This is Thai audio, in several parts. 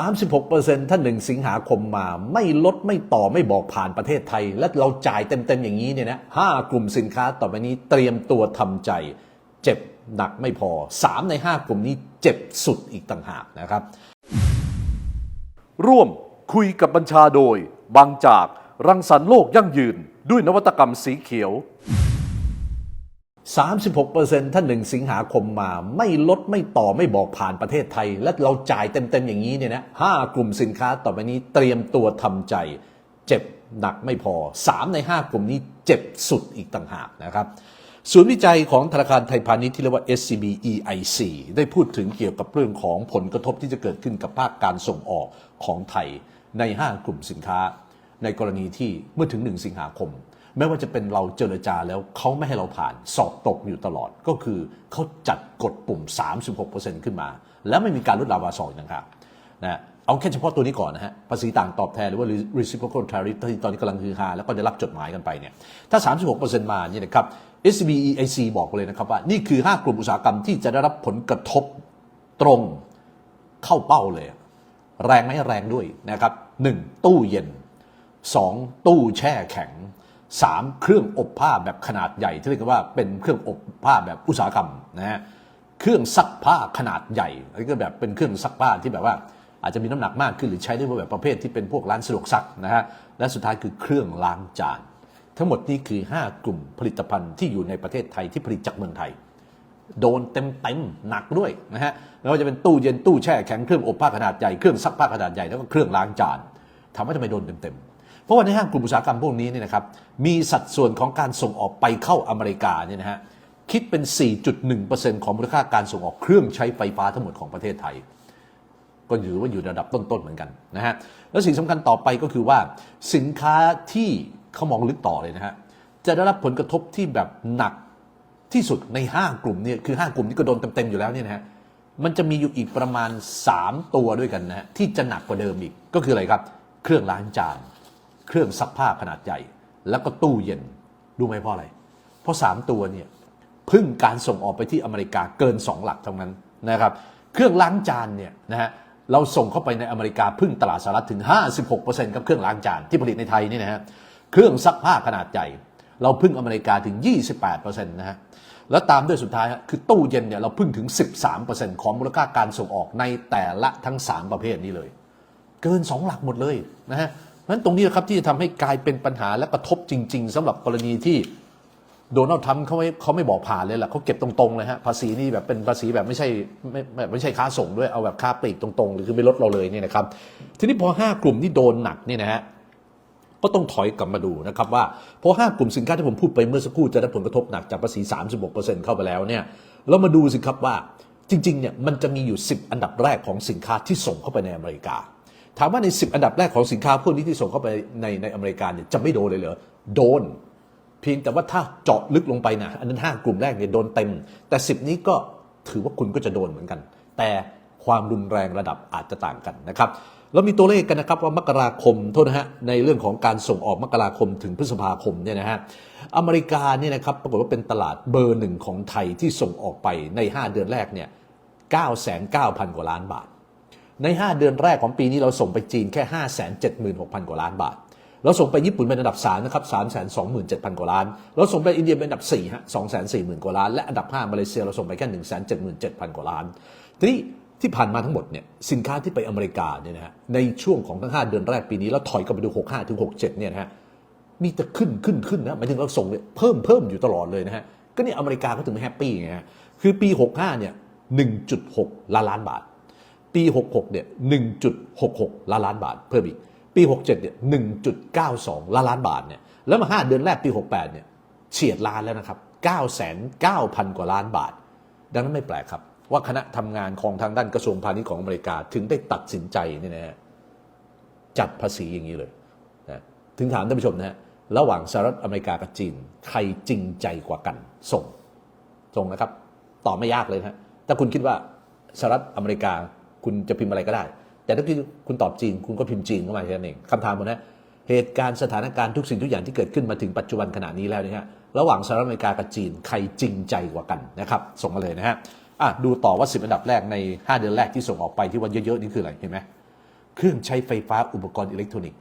36%ถ้าหนึ่งสิงหาคมมาไม่ลดไม่ต่อไม่บอกผ่านประเทศไทย และเราจ่ายเต็มๆอย่างนี้เนี่ยนะห้ากลุ่มสินค้าต่อไปนี้เตรียมตัวทำใจ เจ็บหนักไม่พอ 3 ใน 5 กลุ่มนี้เจ็บสุดอีกต่างหากนะครับ ร่วมคุยกับบัญชาโดย บางจากรังสรรค์โลกยั่งยืนด้วยนวัตกรรมสีเขียว 36%ถ้าหนึ่งสิงหาคมมา ไม่ลดไม่ต่อไม่บอกผ่านประเทศไทย และเราจ่ายเต็ม ๆ อย่างนี้เนี่ยนะห้ากลุ่มสินค้าต่อไปนี้เตรียมตัวทำใจ เจ็บหนักไม่พอ 3 ใน 5 กลุ่มนี้เจ็บสุดอีกต่างหากนะครับ ศูนย์วิจัยของธนาคารไทยพาณิชย์ที่เรียกว่า SCB EIC ได้พูดถึงเกี่ยวกับเรื่องของผลกระทบที่จะเกิดขึ้นกับภาคการส่งออกของไทยใน 5 กลุ่มสินค้า ในกรณีที่เมื่อถึง 1 สิงหาคม แม้ว่าจะเป็นเราเจรจาแล้วเขาไม่ให้เราผ่านสอบตกอยู่ตลอดก็คือเขาจัดกดปุ่ม 36%ขึ้นมา แล้วไม่มีการลดลาวาซอยนะครับนะเอาแค่เฉพาะตัวนี้ก่อนนะฮะภาษีต่างตอบแทนหรือว่า reciprocal tariff ที่ตอนนี้กำลังฮือฮาแล้วก็ได้รับจดหมายกันไปเนี่ยถ้า 36%มาเนี่ยนะครับ SBEIC บอกเลยนะครับว่า นี่คือ 5 กลุ่มอุตสาหกรรมที่จะได้รับผลกระทบตรงเข้าเป้าเลย แรงไหมแรงด้วยนะครับหนึ่งตู้เย็น 2. ตู้แช่แข็ง 3. เครื่องอบผ้าแบบขนาดใหญ่ที่เรียกว่าเป็นเครื่องอบผ้าแบบอุตสาหกรรมนะฮะเครื่องซักผ้าขนาดใหญ่อันนี้ก็แบบเป็นเครื่องซักผ้าที่แบบว่าอาจจะมีน้ำหนักมากขึ้นหรือใช้ได้ว่าแบบประเภทที่เป็นพวกร้านสะดวกซักนะฮะและสุดท้ายคือเครื่องล้างจาน ทั้งหมดนี้คือ 5 กลุ่มผลิตภัณฑ์ที่อยู่ในประเทศไทยที่ผลิตจากเมืองไทย โดนเต็มเต็มๆหนักด้วยนะฮะไม่ว่าจะเป็นตู้เย็นตู้แช่แข็งเครื่องอบผ้าขนาดใหญ่เครื่องซักผ้าขนาดใหญ่แล้วก็เครื่องล้างจานถามว่าทำไมโดนเต็มเต็ม เพราะว่าในห้างกลุ่มอุตสาหกรรมพวกนี้เนี่ยนะครับมีสัดส่วนของการส่งออกไปเข้าอเมริกาเนี่ยนะฮะคิดเป็น 4.1%ของมูลค่าการส่งออกเครื่องใช้ไฟฟ้าทั้งหมดของประเทศไทย ก็ถือว่าอยู่ระดับต้นๆเหมือนกันนะฮะแล้วสิ่งสำคัญต่อไปก็คือว่าสินค้าที่เขามองลึกต่อเลยนะฮะจะได้รับผลกระทบที่แบบหนักที่สุดใน5กลุ่มเนี่ยคือ5กลุ่มที่ก็โดนเต็มๆอยู่แล้วเนี่ยนะฮะมันจะมีอยู่อีกประมาณ 3 ตัวด้วยกันนะฮะที่จะหนักกว่าเดิมอีกก็คืออะไรครับ เครื่องล้างจาน เครื่องซักผ้าขนาดใหญ่ แล้วก็ตู้เย็นรู้ไหมเพราะอะไร เพราะ 3 ตัวเนี่ยพึ่งการส่งออกไปที่อเมริกาเกิน 2 หลักเท่านั้นนะครับเครื่องล้างจานเนี่ยนะฮะเราส่งเข้าไปในอเมริกาพึ่งตลาดสหรัฐถึง 56%กับเครื่องล้างจานที่ผลิตในไทยนี่นะฮะเครื่องซักผ้าขนาดใหญ่ เราพึ่งอเมริกาถึง 28%นะฮะแล้วตามด้วยสุดท้ายคือตู้เย็นเนี่ยเราพึ่งถึง 13%ของมูลค่าการส่งออกในแต่ละทั้ง 3 ประเภทนี้เลย เกิน 2 หลักหมดเลยนะฮะ เพราะฉะนั้นตรงนี้นะครับที่จะทำให้กลายเป็นปัญหาและกระทบจริง ๆสำหรับกรณีที่โดนัลด์ทรัมป์เขาไม่เขาไม่บอกผ่านเลยแหละเขาเก็บตรงๆเลยฮะภาษีนี่แบบเป็นภาษีแบบไม่ใช่ไม่ไม่ใช่ค้าส่งด้วยเอาแบบค้าปลีกตรงๆหรือคือไม่ลดเราเลยเนี่ยนะครับ ทีนี้พอ 5 กลุ่มที่โดนหนักนี่นะฮะก็ต้องถอยกลับมาดูนะครับว่าพอ5กลุ่มสินค้าที่ผมพูดไปเมื่อสักครู่จะได้ผลกระทบหนักจากภาษี 36%เข้าไปแล้วเนี่ยเรามาดูสิครับว่าจริงๆเนี่ยมันจะมีอยู่ 10 อันดับแรกของสินค้าที่ส่งเข้าไปในอเมริกา ถามว่าใน 10 อันดับแรกของสินค้าพวกนี้ที่ส่งเข้าไปในในอเมริกาเนี่ยจะไม่โดนเลยเหรอโดนเพียงแต่ว่าถ้าเจาะลึกลงไปนะอันนั้น 5 กลุ่มแรกเนี่ยโดนเต็ม แต่ 10 นี้ก็ถือว่าคุณก็จะโดนเหมือนกัน แต่ความรุนแรงระดับอาจจะต่างกันนะครับแล้วมีตัวเลขกันนะครับว่ามกราคมโทษนะฮะในเรื่องของการส่งออกมกราคมถึงพฤษภาคมเนี่ยนะฮะอเมริกาเนี่ยนะครับปรากฏว่าเป็นตลาดเบอร์หนึ่งของไทยที่ส่งออกไปใน 5 เดือนแรกเนี่ย9,900กว่าล้านบาท ใน 5 เดือนแรกของปีนี้เราส่งไปจีนแค่ 576,000 กว่าล้านบาท เราส่งไปญี่ปุ่นเป็นอันดับ3นะครับ327,000 กว่าล้าน เราส่งไปอินเดียเป็นอันดับ4ฮะ240,000 กว่าล้าน และอันดับ 5 มาเลเซียเราส่งไปแค่ 177,000 กว่าล้าน ทีนี้ที่ผ่านมาทั้งหมดเนี่ยสินค้าที่ไปอเมริกาเนี่ยนะฮะในช่วงของทั้ง 5 เดือนแรกปีนี้แล้วถอยกลับไปดู 65ถึง67เนี่ยนะฮะมีแต่ขึ้นขึ้นขึ้นนะหมายถึงเราส่งเนี่ยเพิ่มเพิ่มอยู่ตลอดเลยนะฮะก็เนี่ยอเมริกาเขาถึงไม่แฮปปี้ไงฮะคือปี 65เนี่ย1.6 ล้านล้านบาท ปี 66 เนี่ย 1.66 ล้านล้านบาท เพิ่มอีก ปี 67 เนี่ย 1.92 ล้านล้านบาทเนี่ย แล้วมา 5 เดือนแรกปี 68 เนี่ย เฉียดล้านแล้วนะครับ 9,900 กว่าล้านบาท ดังนั้นไม่แปลกครับ ว่าคณะทำงานของทางด้านกระทรวงพาณิชย์ของอเมริกาถึงได้ตัดสินใจเนี่ยนะฮะจัดภาษีอย่างนี้เลยนะถึงถามท่านผู้ชมนะฮะระหว่างสหรัฐอเมริกากับจีน ใครจริงใจกว่ากัน ส่ง ส่งนะครับ ตอบไม่ยากเลยนะฮะถ้าคุณคิดว่าสหรัฐอเมริกา คุณจะพิมพ์อะไรก็ได้ แต่ถ้าคุณตอบจีนคุณก็พิมพ์จีนเข้ามาแค่นั้นเองคำถามผมนะเหตุการณ์สถานการณ์ทุกสิ่งทุกอย่างที่เกิดขึ้นมาถึงปัจจุบันขณะนี้แล้วนี่ยฮะระหว่างสหรัฐอเมริกากับจีนใครจริงใจกว่ากันนะครับส่งมาเลยนะฮะอะดูต่อว่า 10 อันดับแรกใน 5 เดือนแรกที่ส่งออกไปที่วันเยอะๆนี่คืออะไรเห็นไหมเครื่องใช้ไฟฟ้าอุปกรณ์อิเล็กทรอนิกส์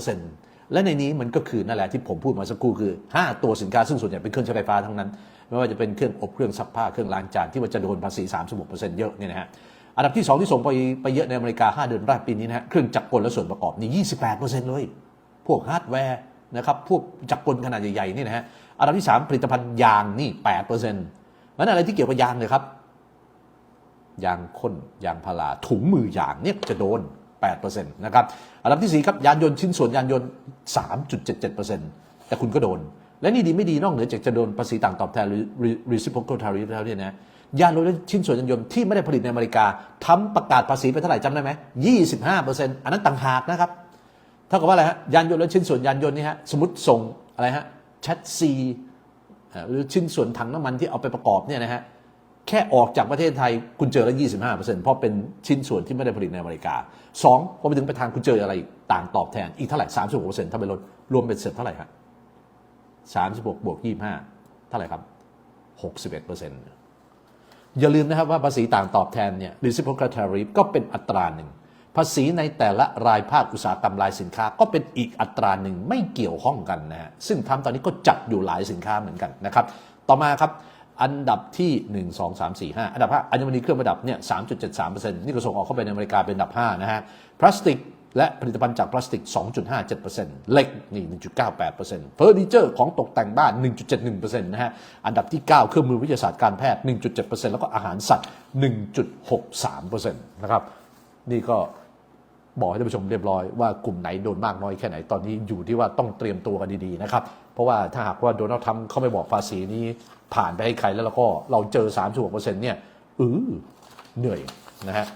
30%และในนี้มันก็คือนั่นแหละที่ผมพูดมาสักครู่คือ 5 ตัวสินค้าซึ่งส่วนใหญ่เป็นเครื่องใช้ไฟฟ้าทั้งนั้น ไม่ว่าจะเป็นเครื่องอบเครื่องซักผ้าเครื่องล้างจานที่ว่าจะโดนภาษี36%เยอะเนี่ยนะฮะ อันดับที่ 2 ที่ส่งไปไปเยอะในอเมริกา 5 เดือนแรกปีนี้นะฮะเครื่องจักรกลและส่วนประกอบนี่28%เลย พวกฮาร์ดแวร์นะครับพวกจักรกลขนาดใหญ่ๆนี่นะฮะอันดับที่ 3 ผลิตภัณฑ์ยางนี่8%นั้นอะไรที่เกี่ยวกับยางเลยครับ ยางข้นยางพาราถุงมือยางเนี่ยจะโดน 8%นะครับอันดับที่ 4 ครับยานยนต์ชิ้นส่วนยานยนต์ 3.77%แต่คุณก็โดน และนี่ดีไม่ดีนอกเหนือจากจะโดนภาษีต่างตอบแทนหรือ reciprocal tariff แล้วเนี่ยนะ ยานยนต์ชิ้นส่วนยานยนต์ที่ไม่ได้ผลิตในอเมริกาทำประกาศภาษีไปเท่าไหร่จำได้ไหม25%อันนั้นต่างหากนะครับเท่ากับว่าอะไรฮะยานยนต์และชิ้นส่วนยานยนต์นี่ฮะสมมติส่งอะไรฮะแชทซีหรือชิ้นส่วนถังน้ำมันที่เอาไปประกอบเนี่ยนะฮะแค่ออกจากประเทศไทยคุณเจอแล้ว25%เพราะเป็นชิ้นส่วนที่ไม่ได้ผลิตในอเมริกาสองพอไปถึงไปทางคุณเจออะไรต่างตอบแทนอีกเท่าไหร่ 36%ถ้าไปลดรวมเป็นเสร็จเท่าไหร่ฮะ36บวก25 เท่าไหร่ครับ 61% อย่าลืมนะครับว่าภาษีต่างตอบแทนเนี่ย reciprocal tariff ก็เป็นอัตราหนึ่ง ภาษีในแต่ละรายภาคอุตสาหกรรมรายสินค้าก็เป็นอีกอัตราหนึ่งไม่เกี่ยวข้องกันนะฮะซึ่งทำตอนนี้ก็จับอยู่หลายสินค้าเหมือนกันนะครับ ต่อมาครับอันดับที่ 1 2 3 4 5 อันดับ5อัญมณีเครื่องประดับเนี่ย3.73%นี่ก็ส่งออกเข้าไปในอเมริกาเป็นอันดับ 5 นะฮะพลาสติก และผลิตภัณฑ์จากพลาสติก 2.57%เหล็กนี่ 1.98%เฟอร์นิเจอร์ของตกแต่งบ้าน 1.71%นะฮะ อันดับที่ 9 เครื่องมือวิทยาศาสตร์การแพทย์ 1.7%แล้วก็อาหารสัตว์ 1.63%นะครับ นี่ก็บอกให้ท่านผู้ชมเรียบร้อยว่ากลุ่มไหนโดนมากน้อยแค่ไหนตอนนี้อยู่ที่ว่าต้องเตรียมตัวกันดีๆนะครับ เพราะว่าถ้าหากว่าโดนัลด์ทรัมป์เขาไม่บอกภาษีนี้ผ่านไปให้ใครแล้วเราก็เราเจอ 36%เนี่ยเออเหนื่อยนะฮะ